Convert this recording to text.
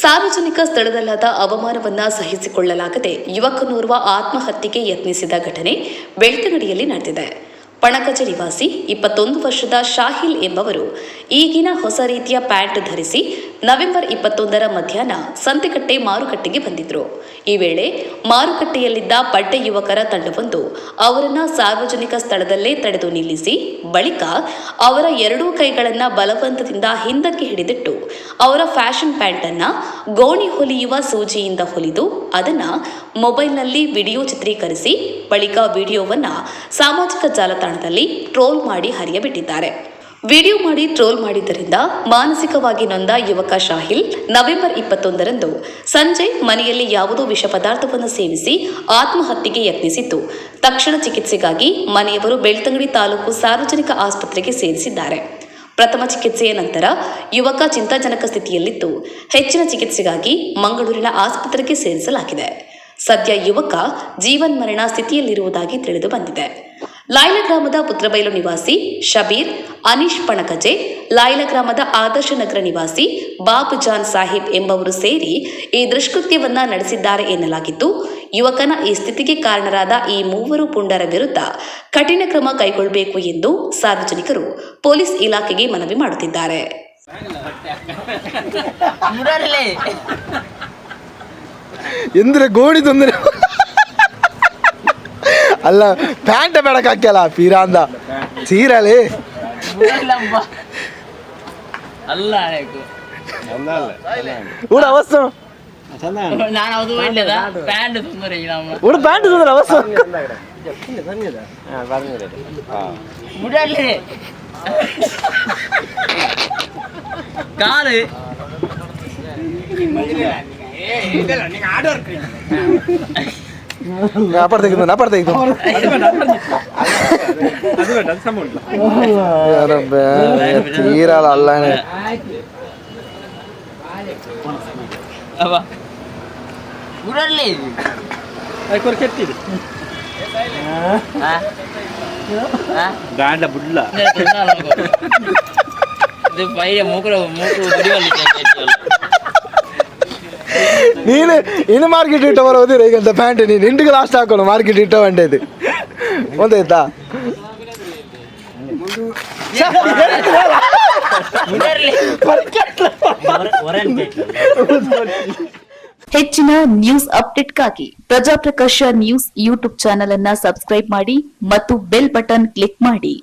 ಸಾರ್ವಜನಿಕ ಸ್ಥಳದಲ್ಲಾದ ಅವಮಾನವನ್ನ ಸಹಿಸಿಕೊಳ್ಳಲಾಗದೆ ಯುವಕನೋರ್ವ ಆತ್ಮಹತ್ಯೆಗೆ ಯತ್ನಿಸಿದ ಘಟನೆ ಬೆಳ್ತಂಗಡಿಯಲ್ಲಿ ನಡೆದಿದೆ. ಪಣಕಜ ನಿವಾಸಿ, ಇಪ್ಪತ್ತೊಂದು ವರ್ಷದ ಶಾಹಿಲ್ ಎಂಬವರು ಈಗಿನ ಹೊಸ ರೀತಿಯ ಪ್ಯಾಂಟ್ ಧರಿಸಿ ನವೆಂಬರ್ ಇಪ್ಪತ್ತೊಂದರ ಮಧ್ಯಾಹ್ನ ಸಂತೆಕಟ್ಟೆ ಮಾರುಕಟ್ಟೆಗೆ ಬಂದಿದ್ರು. ಈ ವೇಳೆ ಮಾರುಕಟ್ಟೆಯಲ್ಲಿದ್ದ ಪಡ್ಡೆ ಯುವಕರ ತಂಡವೊಂದು ಅವರನ್ನ ಸಾರ್ವಜನಿಕ ಸ್ಥಳದಲ್ಲೇ ತಡೆದು ನಿಲ್ಲಿಸಿ, ಬಳಿಕ ಅವರ ಎರಡೂ ಕೈಗಳನ್ನ ಬಲವಂತದಿಂದ ಹಿಂದಕ್ಕೆ ಹಿಡಿದಿಟ್ಟು ಅವರ ಫ್ಯಾಷನ್ ಪ್ಯಾಂಟ್ ಅನ್ನ ಗೋಣಿ ಹೊಲಿಯುವ ಸೂಜಿಯಿಂದ ಹೊಲಿದು ಅದನ್ನ ಮೊಬೈಲ್ನಲ್ಲಿ ವಿಡಿಯೋ ಚಿತ್ರೀಕರಿಸಿ, ಬಳಿಕ ವಿಡಿಯೋವನ್ನ ಸಾಮಾಜಿಕ ಜಾಲತಾಣದಲ್ಲಿ ಟ್ರೋಲ್ ಮಾಡಿ ಹರಿಯಬಿಟ್ಟಿದ್ದಾರೆ. ವಿಡಿಯೋ ಮಾಡಿ ಟ್ರೋಲ್ ಮಾಡಿದ್ದರಿಂದ ಮಾನಸಿಕವಾಗಿ ನೊಂದ ಯುವಕ ಶಾಹಿಲ್ ನವೆಂಬರ್ ಇಪ್ಪತ್ತೊಂದರಂದು ಸಂಜೆ ಮನೆಯಲ್ಲಿ ಯಾವುದೋ ವಿಷ ಪದಾರ್ಥವನ್ನು ಸೇವಿಸಿ ಆತ್ಮಹತ್ಯೆಗೆ ಯತ್ನಿಸಿದ್ದು ತಕ್ಷಣ ಚಿಕಿತ್ಸೆಗಾಗಿ ಮನೆಯವರು ಬೆಳ್ತಂಗಡಿ ತಾಲೂಕು ಸಾರ್ವಜನಿಕ ಆಸ್ಪತ್ರೆಗೆ ಸೇರಿಸಿದ್ದಾರೆ. ಪ್ರಥಮ ಚಿಕಿತ್ಸೆಯ ನಂತರ ಯುವಕ ಚಿಂತಾಜನಕ ಸ್ಥಿತಿಯಲ್ಲಿದ್ದು, ಹೆಚ್ಚಿನ ಚಿಕಿತ್ಸೆಗಾಗಿ ಮಂಗಳೂರಿನ ಆಸ್ಪತ್ರೆಗೆ ಸೇರಿಸಲಾಗಿದೆ. ಸದ್ಯ ಯುವಕ ಜೀವನ್ಮರಣ ಸ್ಥಿತಿಯಲ್ಲಿರುವುದಾಗಿ ತಿಳಿದು ಬಂದಿದೆ. ಲಾಯ್ಲ ಗ್ರಾಮದ ಪುತ್ರಬೈಲು ನಿವಾಸಿ ಶಬೀರ್, ಅನೀಶ್ ಪಣಕಜೆ, ಲಾಯ್ಲ ಗ್ರಾಮದ ಆದರ್ಶ ನಗರ ನಿವಾಸಿ ಬಾಬು ಜಾನ್ ಸಾಹಿಬ್ ಎಂಬವರು ಸೇರಿ ಈ ದುಷ್ಕೃತ್ಯವನ್ನ ನಡೆಸಿದ್ದಾರೆ ಎನ್ನಲಾಗಿದ್ದು ಯುವಕನ ಈ ಸ್ಥಿತಿಗೆ ಕಾರಣರಾದ ಈ ಮೂವರು ಪುಂಡರ ವಿರುದ್ಧ ಕಠಿಣ ಕ್ರಮ ಕೈಗೊಳ್ಳಬೇಕು ಎಂದು ಸಾರ್ವಜನಿಕರು ಪೊಲೀಸ್ ಇಲಾಖೆಗೆ ಮನವಿ ಮಾಡುತ್ತಿದ್ದಾರೆ. ಎಂದ್ರೆ ಗೋಡಿ ತೊಂದರೆ ಅಲ್ಲ ಪ್ಯಾಂಟ್ ಬೇಡಕ್ ಹಾಕ್ಯಲ್ಲ ಪೀರ ಅಂದ ಸೀರಲಿ ಮುರಾರಿಲಮ್ಮ ಅಲ್ಲ ಆಯ್ತು ಊಡ ಅವಸ್ಸು ನಾನು ಅದು ಒಳ್ಳೆದ ಪ್ಯಾಂಟ್ ತೊಂದರೆ ನಮ್ಮ ಊಡ ಪ್ಯಾಂಟ್ ತೊಂದ್ರೆ ಅವಸ್ಸು ಮುರಾರಿಲೆ ಕಾಲು ನಾಪಡ್ ತೆಗೆದು അപ്പുറത്ത് നിൽക്കുന്നു അപ്പുറത്ത് നിൽക്കുന്നു തീരാളാണ് മൂക്കര മൂക്ക് ನೀನು, ಇನ್ನು ಮಾರ್ಕೆಟ್ ಇಟ್ಟು ಬರೋದಿರ ಈಗ ಪ್ಯಾಂಟ್ ನೀನು. ಇಂಟಿಗೆ ಲಾಸ್ಟ್ ಹಾಕೋಣ ಮಾರ್ಕೆಟ್ ಇಟ್ಟು ಮುರಾರಿಲೆ ಹೆಚ್ಚಿನ ನ್ಯೂಸ್ ಅಪ್ಡೇಟ್ಗಾಗಿ ಪ್ರಜಾಪ್ರಕಾಶ ನ್ಯೂಸ್ ಯೂಟ್ಯೂಬ್ ಚಾನೆಲ್ ಅನ್ನ ಸಬ್ಸ್ಕ್ರೈಬ್ ಮಾಡಿ ಮತ್ತು ಬೆಲ್ ಬಟನ್ ಕ್ಲಿಕ್ ಮಾಡಿ.